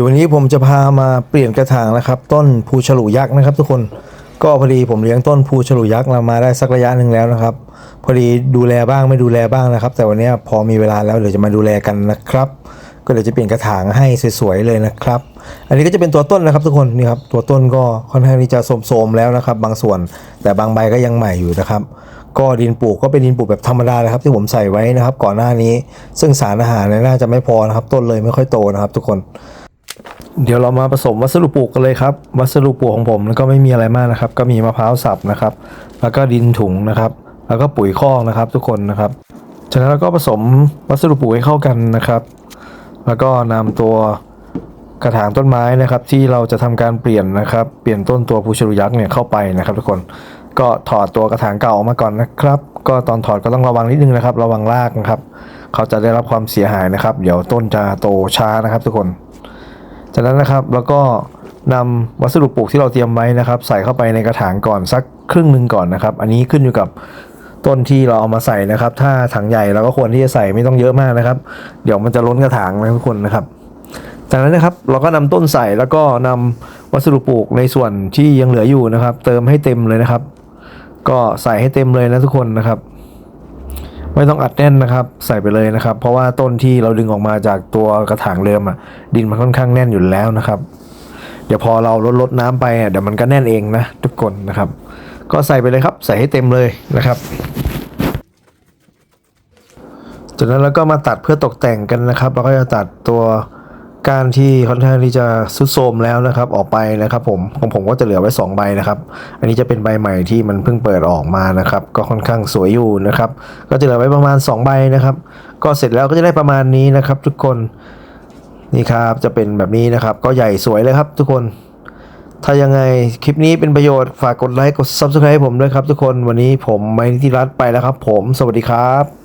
ดี๋ยววันนี้ผมจะพามาเปลี่ยนกระถางนะครับ ต้นภูฉลูยักษ์นะครับ ทุกคนก็พอดีผมเลี้ยงต้นภูฉลูยักษ์เรามาได้สักระยะหนึ่งแล้วนะครับ พอดีดูแลบ้างไม่ดูแลบ้างนะครับ แต่วันนี้พอมีเวลาแล้วเดี๋ยวจะมาดูแลกันนะครับ ก็เดี๋ยวจะเปลี่ยนกระถางให้สวยๆเลยนะครับ อันนี้ก็จะเป็นตัวต้นนะครับ ทุกคนนี่ครับตัวต้นก็ค่อนข้างที่จะโทรมๆแล้วนะครับ บางส่วนแต่บางใบก็ยังใหม่อยู่นะครับก็ดินปลูกก็เป็นดินปลูกแบบธรรมดาเลยครับที่ผมใส่ไว้นะครับ ก่อนหน้านี้ ซึ่งสารอาหารเนี่ยน่าจะไม่พอนะครับ ต้นเลยไม่ค่อยโตนะครับ ทุกคน เดี๋ยวเรามาผสมวัสดุปลูกกันเลยครับ วัสดุปลูกของผมแล้วก็ไม่มีอะไรมากนะครับ ก็มีมะพร้าวสับนะครับ แล้วก็ดินถุงนะครับ แล้วก็ปุ๋ยคอกนะครับ ทุกคนนะครับจากนั้นเราก็ผสมวัสดุปลูกให้เข้ากันนะครับ แล้วก็นำตัวกระถางต้นไม้นะครับ ที่เราจะทำการเปลี่ยนนะครับ เปลี่ยนต้นตัวภูชรุยักษ์เนี่ยเข้าไปนะครับ ทุกคนก็ถอดตัวกระถางเก่าออกมาก่อนนะครับ ก็ตอนถอดก็ต้องระวังนิดนึงนะครับ ระวังรากนะครับ เขาจะได้รับความเสียหายนะครับ เดี๋ยวต้นจะโตช้านะครับ ทุกคน จากนั้นนะครับแล้วก็นำวัสดุปลูกที่เราเตรียมไว้นะครับ ใส่เข้าไปในกระถางก่อนสักครึ่งหนึ่งก่อนนะครับ อันนี้ขึ้นอยู่กับต้นที่เราเอามาใส่นะครับ ถ้าถังใหญ่เราก็ควรที่จะใส่ไม่ต้องเยอะมากนะครับ เดี๋ยวมันจะล้นกระถางนะทุกคนนะครับ จากนั้นนะครับเราก็นำต้นใส่แล้วก็นำวัสดุปลูกในส่วนที่ยังเหลืออยู่นะครับ เติมให้เต็มเลยนะครับ ก็ใส่ให้เต็มเลยนะทุกคนนะครับ ไม่ต้องอัดแน่นนะครับ ใส่ไปเลยนะครับ เพราะว่าต้นที่เราดึงออกมาจากตัวกระถางเดิมอะดินมันค่อนข้างแน่นอยู่แล้วนะครับ เดี๋ยวพอเราลดลดน้ำไปอะเดี๋ยวมันก็แน่นเองนะทุกคนนะครับ ก็ใส่ไปเลยครับ ใส่ให้เต็มเลยนะครับจากนั้นเราก็มาตัดเพื่อตกแต่งกันนะครับ เราก็จะตัดตัว ก้านที่ค่อนข้างที่จะซุดโทมแล้วนะครับ ออกไปนะครับ ผมของผมก็จะเหลือไว้ 2 ใบนะครับ อันนี้จะเป็นใบใหม่ที่มันเพิ่งเปิดออกมานะครับ ก็ค่อนข้างสวยอยู่นะครับ ก็จะเหลือไว้ประมาณ 2 ใบนะครับ ก็เสร็จแล้วก็จะได้ประมาณนี้นะครับ ทุกคนนี่ครับจะเป็นแบบนี้นะครับ ก็ใหญ่สวยเลยครับ ทุกคน ถ้ายังไงคลิปนี้เป็นประโยชน์ฝากกดไลค์กด subscribe ให้ผมด้วยครับ ทุกคนวันนี้ผมไมนิติรัตน์ไปแล้วครับ ผม สวัสดีครับ